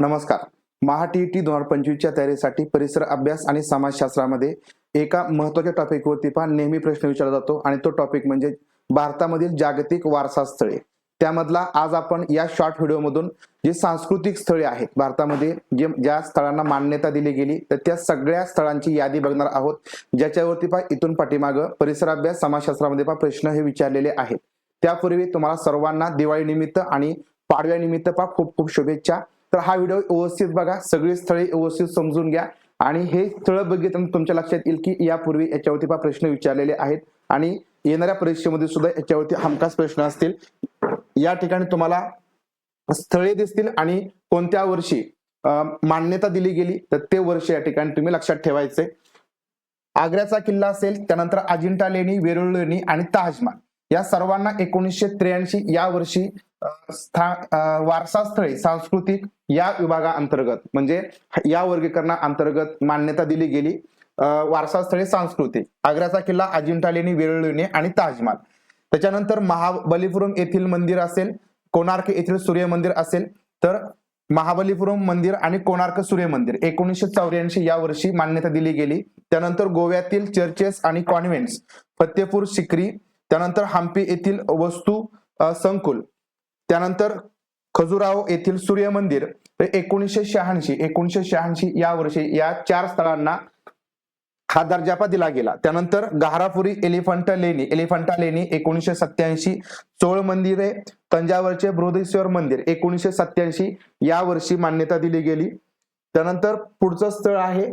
नमस्कार. महा T T दोन हजार पंचवीसच्या तयारीसाठी परिसर अभ्यास आणि समाजशास्त्रामध्ये एका महत्त्वाच्या टॉपिकवरती पहा. नेहमी प्रश्न विचारला जातो आणि तो टॉपिक म्हणजे भारतामधील जागतिक वारसा स्थळे. त्यामधला आज आपण या शॉर्ट व्हिडिओमधून जे सांस्कृतिक स्थळे आहेत भारतामध्ये जे ज्या स्थळांना मान्यता दिली गेली तर त्या सगळ्या स्थळांची यादी बघणार आहोत. ज्याच्यावरती पहा इथून पाठीमागं परिसर अभ्यास समाजशास्त्रामध्ये पहा प्रश्न हे विचारलेले आहेत. त्यापूर्वी तुम्हाला सर्वांना दिवाळीनिमित्त आणि पाडव्यानिमित्त पहा खूप खूप शुभेच्छा. तर हा व्हिडिओ व्यवस्थित बघा. सगळी स्थळे व्यवस्थित समजून घ्या. आणि हे स्थळ बघितल्यानंतर तुमच्या लक्षात येईल की यापूर्वी याच्यावरती पहा प्रश्न विचारलेले आहेत. आणि येणाऱ्या परीक्षेमध्ये सुद्धा याच्यावरती हमखास प्रश्न असतील. या ठिकाणी तुम्हाला स्थळे दिसतील आणि कोणत्या वर्षी मान्यता दिली गेली तर ते वर्ष या ठिकाणी तुम्ही लक्षात ठेवायचे. आग्र्याचा किल्ला असेल त्यानंतर अजिंठा लेणी वेरुळ लेणी आणि ताजमहाल. या सर्वांना एकोणीसशे त्र्याऐंशी या वर्षी वारसास्थळे स्था सांस्कृतिक या विभागाअंतर्गत म्हणजे या वर्गीकरणा अंतर्गत मान्यता दिली गेली. वारसास्थळे सांस्कृतिक आग्र्याचा किल्ला अजिंठा लेणी वेरूळ लेणी आणि ताजमहाल. त्याच्यानंतर महाबलीपुरम येथील मंदिर असेल कोणार्क येथील सूर्य मंदिर असेल तर महाबलीपुरम मंदिर आणि कोणार्क सूर्य मंदिर एकोणीसशे चौऱ्याऐंशी या वर्षी मान्यता दिली गेली. त्यानंतर गोव्यातील चर्चेस आणि कॉन्व्हेंट्स फतेपूर सिक्री त्यानंतर हम्पी येथील वस्तू संकुल त्यानंतर खजुराहो येथील सूर्य मंदिर एकोणीसशे शहाऐंशी एकोणीसशे शहाऐंशी या वर्षी या चार स्थळांना हा दर्जापा दिला गेला. त्यानंतर गहारापुरी एलिफंटा लेणी एलिफंटा लेणी एकोणीसशे सत्याऐंशी चोळ मंदिरे तंजावरचे बृहदेश्वर मंदिर एकोणीसशे सत्याऐंशी या वर्षी मान्यता दिली गेली. त्यानंतर पुढचं स्थळ आहे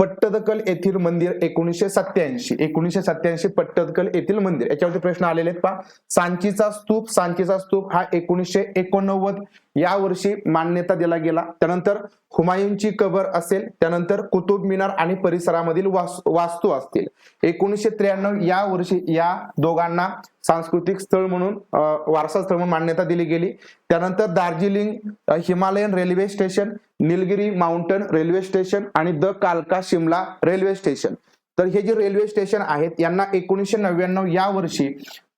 पट्टदकल येथील मंदिर एकोणीसशे सत्याऐंशी एकोणीसशे सत्याऐंशी पट्टदकल येथील मंदिर. याच्यावरती प्रश्न आलेले आहेत पहा. सांचीचा स्तूप सांचीचा स्तूप हा एकोणीसशे एकोणनव्वद या वर्षी मान्यता दिला गेला. त्यानंतर हुमायूनची कबर असेल त्यानंतर कुतुब मिनार आणि परिसरामधील वास्तू असतील. एकोणीसशे त्र्याण्णव या वर्षी या दोघांना सांस्कृतिक स्थळ म्हणून वारसा स्थळ म्हणून मान्यता दिली गेली. त्यानंतर Darjeeling Himalayan railway station Nilgiri mountain railway station आणि द कालका शिमला रेल्वे स्टेशन. तर हे जे रेल्वे स्टेशन आहेत यांना एकोणीसशे नव्याण्णव या वर्षी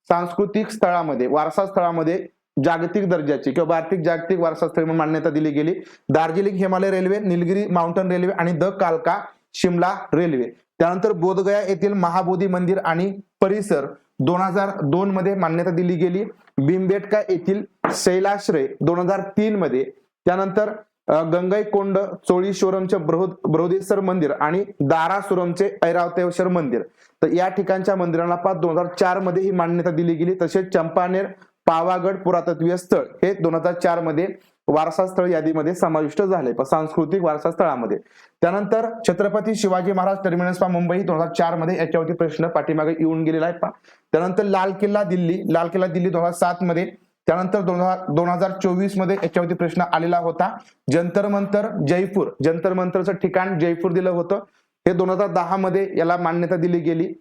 सांस्कृतिक स्थळामध्ये वारसा स्थळामध्ये जागतिक दर्जाची किंवा आर्थिक जागतिक वारसास्थळी म्हणून मान्यता दिली गेली. Darjeeling Himalaya railway Nilgiri mountain railway आणि द कालका शिमला रेल्वे. त्यानंतर बोधगया येथील महाबोधी मंदिर आणि परिसर दोन हजार दोन मध्ये मान्यता दिली गेली. बिंबेटका येथील शैलाश्रय दोन हजार तीन मध्ये. त्यानंतर गंगईकोंड चोळीश्वरमचे बृहद बृहदेश्वर मंदिर आणि दारासुरमचे ऐरावतेश्वर मंदिर. तर या ठिकाणच्या मंदिरांना पाच दोन हजार चारमध्ये ही मान्यता दिली गेली. तसेच चंपानेर पावागड पुरातत्वीय स्थळ हे दोन हजार चारमध्ये वारसा स्थळ यादीमध्ये समाविष्ट झाले प- सांस्कृतिक वारसा स्थळामध्ये. त्यानंतर छत्रपती शिवाजी महाराज टर्मिनस पा मुंबई दोन हजार चारमध्ये याच्यावरती प्रश्न पाठीमागे येऊन गेलेला आहे पा त्यानंतर लाल किल्ला दिल्ली लाल किल्ला दिल्ली दोन हजार सात मध्ये. त्यानंतर दोन हजार दोन हजार चोवीसमध्ये याच्यावरती प्रश्न आलेला होता जंतर मंतर जयपूर. जंतर मंतरचं ठिकाण जयपूर दिलं होतं. हे दोन हजार दहा मध्ये याला मान्यता दिली गेली.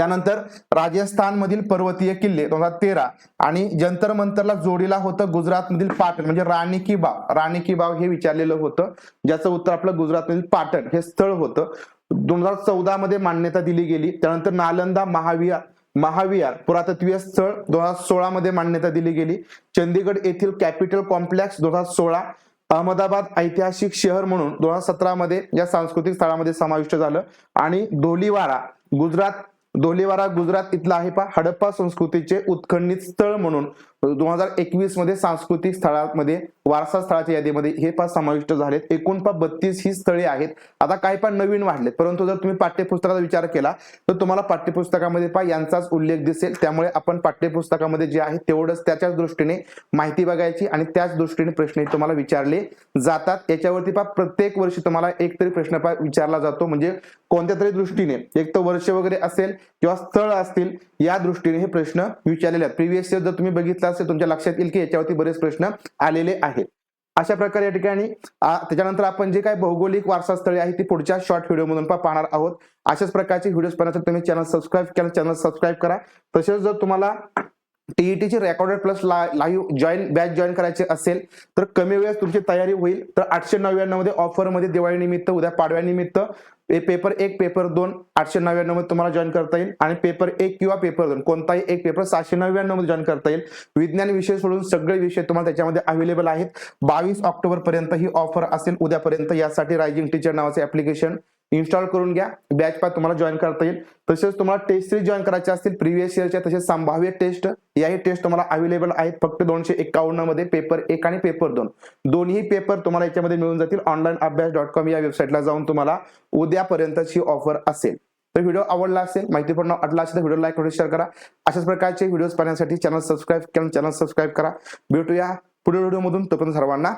त्यानंतर राजस्थानमधील पर्वतीय किल्ले दोन हजार तेरा आणि जंतर मंतरला जोडीला होतं गुजरातमधील पाटण म्हणजे राणी की बाव. राणी की बाव हे विचारलेलं होतं. ज्याचं उत्तर आपलं गुजरातमधील पाटण हे स्थळ होतं. दोन हजार चौदा मध्ये मान्यता दिली गेली. त्यानंतर नालंदा महाविहार महाविहार पुरातत्वीय स्थळ दोन हजार सोळा मध्ये मान्यता दिली गेली. चंदीगड येथील कॅपिटल कॉम्प्लेक्स दोन हजार सोळा अहमदाबाद ऐतिहासिक शहर म्हणून दोन हजार सतरा मध्ये या सांस्कृतिक स्थळामध्ये समाविष्ट झालं. आणि धोलीवारा गुजरात धोलीवारा गुजरात इथला आहे पा हडप्पा संस्कृतीचे उत्खंडित स्थळ म्हणून. दोन हजार एकवीसमध्ये सांस्कृतिक स्थळामध्ये वारसा स्थळाच्या यादीमध्ये हे पाच समाविष्ट झालेत. एकूण पा बत्तीस ही स्थळे आहेत. आता काही पण नवीन वाढलेत. परंतु जर तुम्ही पाठ्यपुस्तकाचा विचार केला तर तुम्हाला पाठ्यपुस्तकामध्ये पा यांचाच उल्लेख दिसेल. त्यामुळे आपण पाठ्यपुस्तकामध्ये जे आहे तेवढंच त्याच्याच दृष्टीने माहिती बघायची आणि त्याच दृष्टीने प्रश्न तुम्हाला विचारले जातात. याच्यावरती पा प्रत्येक वर्षी तुम्हाला एक तरी प्रश्न पा विचारला जातो. म्हणजे कोणत्या तरी दृष्टीने एक तर वर्ष वगैरे असेल किंवा स्थळ असतील या दृष्टीने हे प्रश्न विचारलेले आहेत. प्रिव्हियस इयर जर तुम्ही बघितलं असेल तुमच्या लक्षात येईल की याच्यावरती बरेच प्रश्न आलेले आहेत. अशा प्रकारे या ठिकाणी त्याच्यानंतर आपण जे काही भौगोलिक वारसा स्थळे आहेत ती पुढच्या शॉर्ट व्हिडिओ मधून पण पाहणार आहोत. अशाच प्रकारचे व्हिडिओ पाहण्यासाठी तुम्ही चॅनल सबस्क्राईब केलं चॅनल सबस्क्राईब करा. तसेच जर तुम्हाला टीईटीची recorded plus live join batch join करायचे असेल तर कमी वेळेस तुमची तयारी होईल. तर आठशे नव्याण्णवमध्ये ऑफरमध्ये दिवाळी निमित्त उद्या पाडव्यानिमित्त पेपर एक पेपर दोन आठशे नव्याण्णवमध्ये तुम्हाला जॉईन करता येईल. आणि पेपर एक किंवा पेपर दोन कोणताही एक पेपर सहाशे नव्याण्णवमध्ये जॉईन करता येईल. विज्ञान विषय सोडून सगळे विषय तुम्हाला त्याच्यामध्ये अवेलेबल आहेत. बावीस ऑक्टोबर पर्यंत ही ऑफर असेल. उद्यापर्यंत यासाठी रायझिंग टीचर नावाचे ऍप्लिकेशन इन्स्टॉल करून घ्या. बॅच पास तुम्हाला जॉईन करता येईल. तसेच तुम्हाला टेस्ट सिरीज जॉईन करायचे असतील प्रिव्हियस इयरच्या तसेच संभाव्य टेस्ट याही टेस्ट तुम्हाला अवेलेबल आहेत. फक्त दोनशे एकावन्नमध्ये पेपर एक आणि पेपर दोन. दोन्ही पेपर तुम्हाला याच्यामध्ये मिळून जातील. ऑनलाईन अभ्यास डॉट कॉम या वेबसाईटला जाऊन तुम्हाला उद्यापर्यंतची ऑफर असेल. तर व्हिडिओ आवडला असेल माहितीपूर्ण वाटला असेल तर व्हिडिओ लाईक आणि शेअर करा. अशाच प्रकारचे व्हिडिओज पाहण्यासाठी चॅनल सबस्क्राईब चॅनल सबस्क्राईब करा. भेटूया पुढील व्हिडिओमधून तोपर्यंत सर्वांना